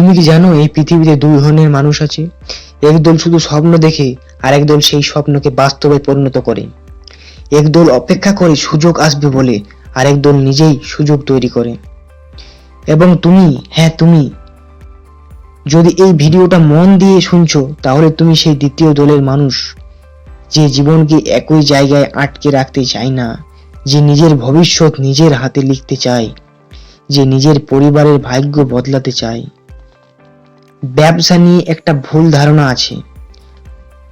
তুমি কি জানো এই পৃথিবীতে দুই ধরনের মানুষ আছে? একদল শুধু স্বপ্ন দেখে আর একদল সেই স্বপ্নকে বাস্তবে পরিণত করে। একদল অপেক্ষা করে সুযোগ আসবে বলে আর একদল নিজেই সুযোগ তৈরি করে। এবং তুমি হ্যাঁ তুমি, যদি এই ভিডিওটা মন দিয়ে শুনছো, তাহলে তুমি সেই দ্বিতীয় দলের মানুষ, যে জীবনকে একই জায়গায় আটকে রাখতে চায় না, যে নিজের ভবিষ্যৎ নিজের হাতে লিখতে চায়, যে নিজের পরিবারের ভাগ্য বদলাতে চায়। ব্যবসা নিয়ে একটা ভুল ধারণা আছে।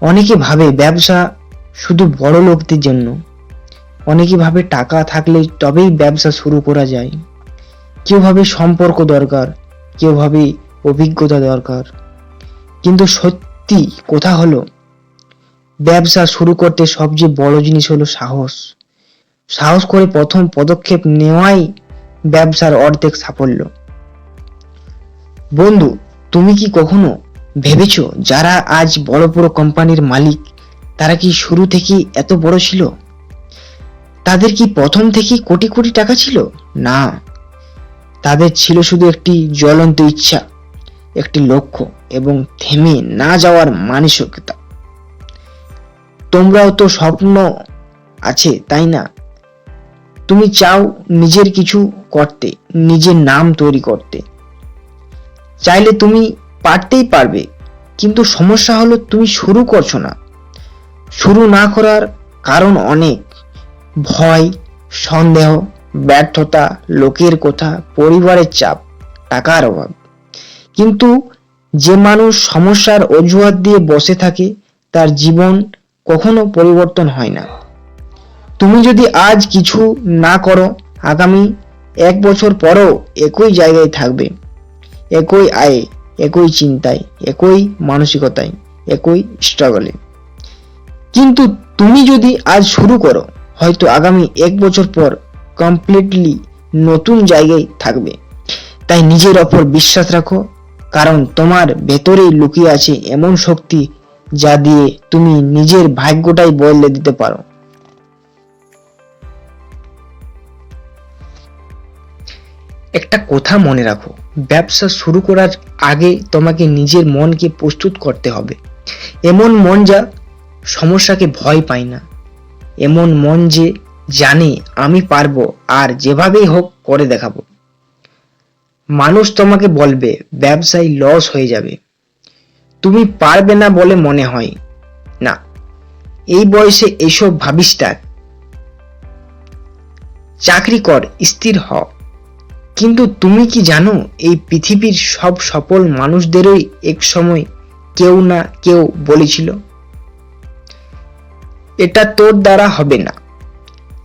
অনেকে ভাবে ব্যবসা শুধু বড় লোকদের জন্য। অনেকে ভাবে টাকা থাকলে তবেই ব্যবসা শুরু করা যায়। কেউ ভাবে সম্পর্ক দরকার, কেউ ভাবে অভিজ্ঞতা দরকার। কিন্তু সত্যি কথা হলো, ব্যবসা শুরু করতে সবচেয়ে বড় জিনিস হলো সাহস। সাহস করে প্রথম পদক্ষেপ নেওয়াই ব্যবসার অর্ধেক সাফল্য। বন্ধু তুমি কি কখনো ভেবেছো যারা আজ বড় বড় কোম্পানির মালিক, তারা কি শুরু থেকে এত বড় ছিল? তাদের কি প্রথম থেকে কোটি কোটি টাকা ছিল? না। তাদের ছিল শুধু একটি জ্বলন্ত ইচ্ছা, একটি লক্ষ্য এবং থেমে না যাওয়ার মানসিকতা। তোমরাও তো স্বপ্ন আছে, তাই না? তুমি চাও নিজের কিছু করতে, নিজের নাম তৈরি করতে। চাইলে তুমি পারতেই পারবে, কিন্তু সমস্যা হলো তুমি শুরু করছ না। শুরু না করার কারণ অনেক। ভয়, সন্দেহ, ব্যর্থতা, লোকের কথা, পরিবারের চাপ, টাকার অভাব। কিন্তু যে মানুষ সমস্যার অজুহাত দিয়ে বসে থাকে, তার জীবন কখনো পরিবর্তন হয় না। তুমি যদি আজ কিছু না করো, আগামী এক বছর পরও একই জায়গায় থাকবে। একই আয়ে, একই চিন্তায়, একই মানসিকতায়, একই স্ট্রাগলে কিন্তু তুমি যদি আজ শুরু করো, হয়তো আগামী এক বছর পর কমপ্লিটলি নতুন জায়গায় থাকবে। তাই নিজের ওপর বিশ্বাস রাখো, কারণ তোমার ভেতরেই লুকিয়ে আছে এমন শক্তি যা দিয়ে তুমি নিজের ভাগ্যটাই বদলে দিতে পারো। একটা কথা মনে রাখো, ব্যবসা শুরু করার আগে তোমাকে নিজের মনকে প্রস্তুত করতে হবে। এমন মন যা সমস্যাকে ভয় পায় না। এমন মন যে জানে আমি পারব আর যেভাবেই হোক করে দেখাবো। মানুষ তোমাকে বলবে, ব্যবসায় লস হয়ে যাবে। তুমি পারবে না বলে মনে হয়। না, এই বয়সে এসব ভাবিস চাকরি কর, স্থির হ। কিন্তু তুমি কি জানো, এই পৃথিবীর সব সফল মানুষদেরই এক সময় কেউ না কেউ বলেছিল? এটা তোর দ্বারা হবে না।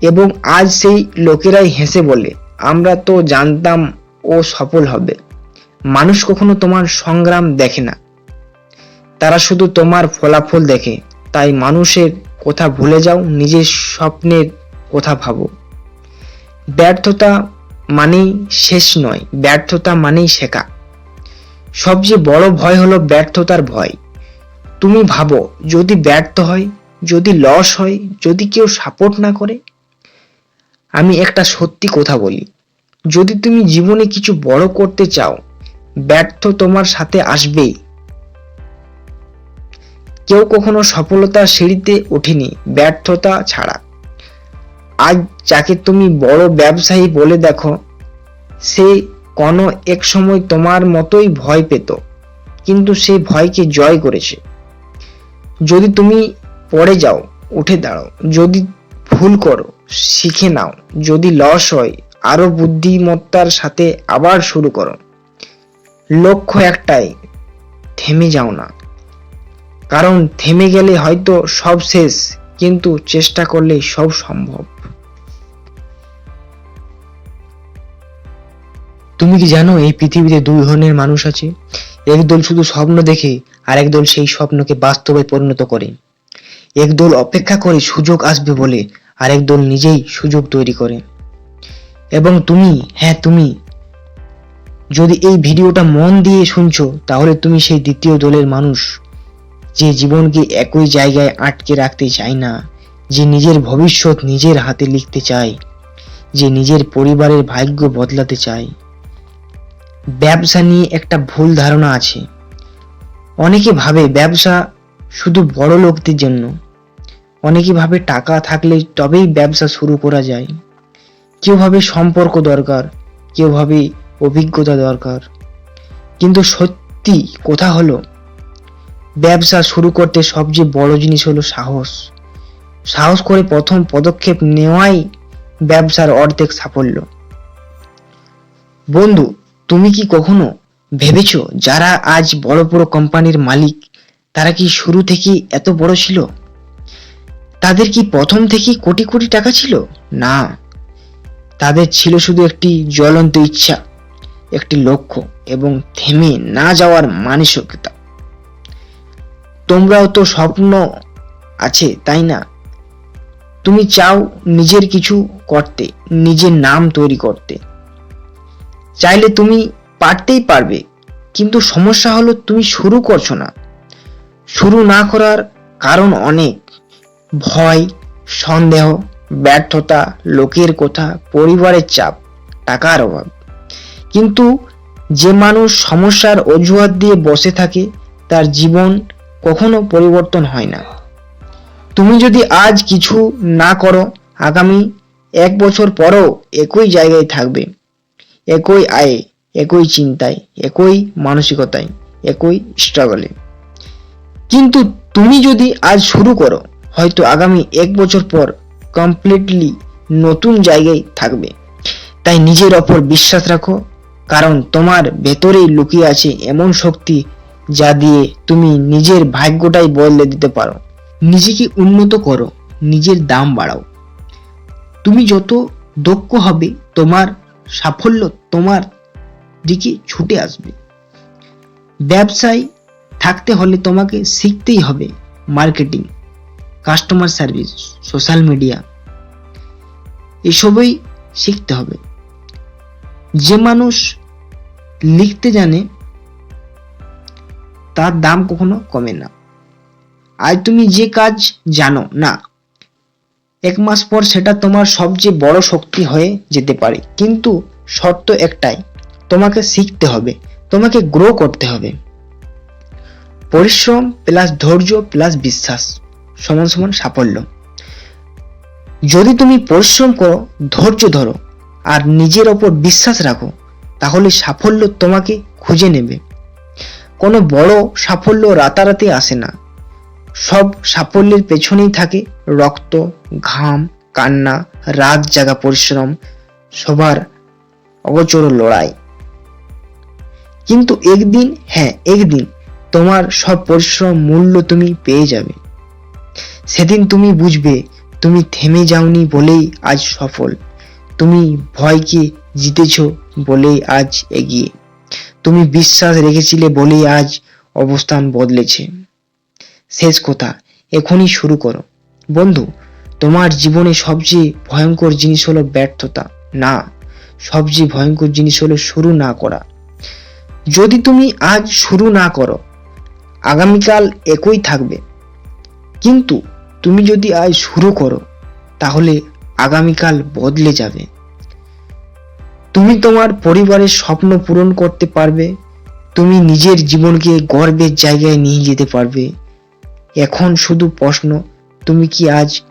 এবং আজ সেই লোকেরাই হেসে বলে, আমরা তো জানতাম ও সফল হবে। মানুষ কখনো তোমার সংগ্রাম দেখে না। তারা শুধু তোমার ফলাফল দেখে। তাই মানুষের কথা ভুলে যাও, নিজের স্বপ্নের কথা ভাবো। ব্যর্থতা মানেই শেষ নয়, ব্যর্থতা মানেই শেখা। সবচেয়ে বড় ভয় হলো ব্যর্থতার ভয়। তুমি ভাবো, যদি ব্যর্থ হয়, যদি লস হয়, যদি কেউ সাপোর্ট না করে? আমি একটা সত্যি কথা বলি, যদি তুমি জীবনে কিছু বড় করতে চাও, ব্যর্থ তোমার সাথে আসবেই। কেউ কখনো সফলতার সিঁড়িতে ওঠেনি, ব্যর্থতা ছাড়া। আজ যাকে তুমি বড় ব্যবসায়ী বলে দেখো, সে কোনো এক সময় তোমার মতোই ভয় পেত, কিন্তু সেই ভয়কে জয় করেছে। যদি তুমি পড়ে যাও, উঠে দাঁড়াও, যদি ভুল করো, শিখে নাও, যদি লস হয়, আরও বুদ্ধিমত্তার সাথে আবার শুরু করো। লক্ষ্য একটাই, থেমে যাও না। কারণ থেমে গেলে হয়তো সব শেষ, কিন্তু চেষ্টা করলে সব সম্ভব। তুমি কি জানো এই পৃথিবীতে দুই ধরনের মানুষ আছে? একদল শুধু স্বপ্ন দেখে আর একদল সেই স্বপ্নকে বাস্তবে পরিণত করে। একদল অপেক্ষা করে সুযোগ আসবে বলে আর একদল নিজেই সুযোগ তৈরি করে। এবং তুমি হ্যাঁ তুমি, যদি এই ভিডিওটা মন দিয়ে শুনছো, তাহলে তুমি সেই দ্বিতীয় দলের মানুষ, যে জীবনকে একই জায়গায় আটকে রাখতে চায় না, যে নিজের ভবিষ্যৎ নিজের হাতে লিখতে চায়, যে নিজের পরিবারের ভাগ্য বদলাতে চায়। ব্যবসা নিয়ে একটা ভুল ধারণা আছে। অনেকে ভাবে ব্যবসা শুধু বড় লোকদের জন্য। অনেকে ভাবে টাকা থাকলে তবেই ব্যবসা শুরু করা যায়। কেউ ভাবে সম্পর্ক দরকার, কেউ ভাবে অভিজ্ঞতা দরকার। কিন্তু সত্যি কথা হলো, ব্যবসা শুরু করতে সবচেয়ে বড় জিনিস হলো সাহস। সাহস করে প্রথম পদক্ষেপ নেওয়াই ব্যবসার অর্ধেক সাফল্য। বন্ধু তুমি কি কখনো ভেবেছো যারা আজ বড় বড় কোম্পানির মালিক, তারা কি শুরু থেকেই এত বড় ছিল? তাদের কি প্রথম থেকেই কোটি কোটি টাকা ছিল? না। তাদের ছিল শুধু একটি জ্বলন্ত ইচ্ছা, একটি লক্ষ্য এবং থেমে না যাওয়ার মানসিকতা। তোমরাও তো স্বপ্ন আছে, তাই না? তুমি চাও নিজের কিছু করতে, নিজের নাম তৈরি করতে। চাইলে তুমি পারতেই পারবে, কিন্তু সমস্যা হলো তুমি শুরু করছ না। শুরু না করার কারণ অনেক। ভয়, সন্দেহ, ব্যর্থতা, লোকের কথা, পরিবারের চাপ, টাকার অভাব। কিন্তু যে মানুষ সমস্যার অজুহাত দিয়ে বসে থাকে, তার জীবন কখনো পরিবর্তন হয় না। তুমি যদি আজ কিছু না করো, আগামী এক বছর পরও একই জায়গায় থাকবে। একই আয়ে, একই চিন্তায়, একই মানসিকতায়, একই স্ট্রাগলে কিন্তু তুমি যদি আজ শুরু করো, হয়তো আগামী এক বছর পর কমপ্লিটলি নতুন জায়গায় থাকবে। তাই নিজের ওপর বিশ্বাস রাখো, কারণ তোমার ভেতরেই লুকিয়ে আছে এমন শক্তি যা দিয়ে তুমি নিজের ভাগ্যটাই বদলে দিতে পারো। নিজেকে উন্নত করো, নিজের দাম বাড়াও। তুমি যত দক্ষ হবে, তোমার সাফল্য তোমার দিকে ছুটে আসবে। ব্যবসায় থাকতে হলে তোমাকে শিখতেই হবে marketing customer service social media এসবই শিখতে হবে। যে মানুষ লিখতে জানে, তার দাম কখনো কমে না। আজ তুমি যে কাজ জানো না এক মাস পর সেটা তোমার সবচেয়ে বড় শক্তি হয়ে যেতে পারে। কিন্তু শর্ত একটাই, তোমাকে শিখতে হবে, তোমাকে গ্রো করতে হবে। পরিশ্রম প্লাস ধৈর্য প্লাস বিশ্বাস সমান সমান সাফল্য। যদি তুমি পরিশ্রম করো, ধৈর্য ধরো, আর নিজের ওপর বিশ্বাস রাখো, তাহলে সাফল্য তোমাকে খুঁজে নেবে। কোনো বড় সাফল্য রাতারাতি আসে না। সব সাফল্যের পেছনেই থাকে রক্ত, ঘাম, কান্না, রাত জাগা পরিশ্রম, সবার অগোচর লড়াই। কিন্তু একদিন হ্যাঁ একদিন তোমার সব পরিশ্রম মূল্য তুমি পেয়ে যাবে। সেদিন তুমি বুঝবে, তুমি থেমে যাওনি বলেই আজ সফল। তুমি ভয়কে জিতেছ বলেই আজ এগিয়ে। তুমি বিশ্বাস রেখেছিলে বলেই আজ অবস্থান বদলেছে। শেষ কথা, এখনই শুরু করো। বন্ধু, তোমার জীবনে সবচেয়ে ভয়ঙ্কর জিনিস হলো ব্যর্থতা। না, সবচেয়ে ভয়ঙ্কর জিনিস হলো শুরু না করা। যদি তুমি আজ শুরু না করো, আগামীকাল একই থাকবে। কিন্তু তুমি যদি আজ শুরু করো, তাহলে আগামীকাল বদলে যাবে। তুমি তোমার পরিবারের স্বপ্ন পূরণ করতে পারবে, তুমি নিজের জীবনকে গর্বের জায়গায় নিয়ে যেতে পারবে। এখন শুধু প্রশ্ন, তুমি কি আজ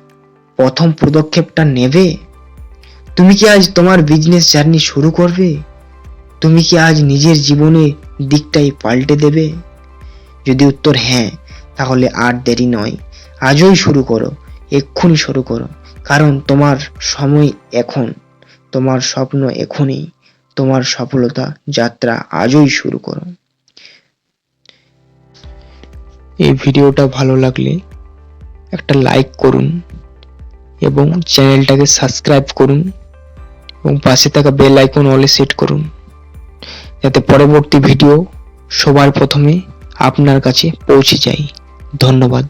প্রথম পদক্ষেপটা নেবে? তুমি কি আজ তোমার বিজনেস জার্নি শুরু করবে? তুমি কি আজ নিজের জীবনের দিকটাই পাল্টে দেবে? যদি উত্তর হ্যাঁ তাহলে আর দেরি নয়। আজই শুরু করো, এক্ষুনি শুরু করো। কারণ তোমার সময় এখন, তোমার স্বপ্ন এখনই। তোমার সফলতা যাত্রা আজই শুরু করো। এই ভিডিওটা ভালো লাগলে একটা লাইক করুন এবং চ্যানেলটাকে সাবস্ক্রাইব করুন এবং পাশে থাকা বেল আইকন অলে সেট করুন যাতে পরবর্তী ভিডিও সবার প্রথমে আপনার কাছে পৌঁছে যায়। ধন্যবাদ।